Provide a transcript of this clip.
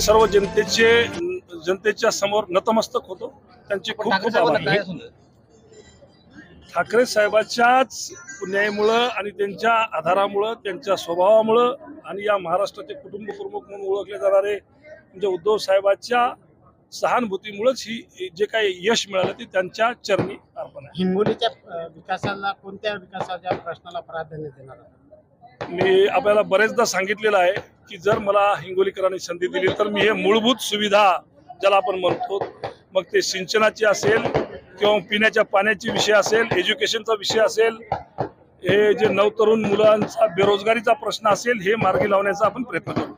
सर्व जनतेचे जनतेच्या समोर नतमस्तक होतो. त्यांचे खूप खूप आभार. ठाकरे साहेबाच्याच पुण्यामुळं आणि त्यांच्या आधारामुळं त्यांच्या स्वभावामुळं आणि या महाराष्ट्राचे कुटुंब प्रमुख म्हणून ओळखले जाणारे म्हणजे उद्धव साहेबाच्या सहानुभूतीमुळेच ही जे काही यश मिळालं ते त्यांच्या चरणी अर्पण आहे हिंगोलीच्या विकासाला कोणत्या विकासाच्या प्रश्नाला प्राधान्य देणार? मी आपल्याला बरेचदा सांगितलेलं आहे की जर मला हिंगोलीकरांनी संधी दिली तर मी हे मूलभूत सुविधा ज्याला आपण म्हणतो मग ते सिंचनाची असेल किंवा पिण्याच्या पाण्याची विषय असेल एज्युकेशनचा विषय असेल हे जे नवतरुण मुलांचा बेरोजगारीचा प्रश्न असेल हे मार्गी लावण्याचा आपण प्रयत्न करू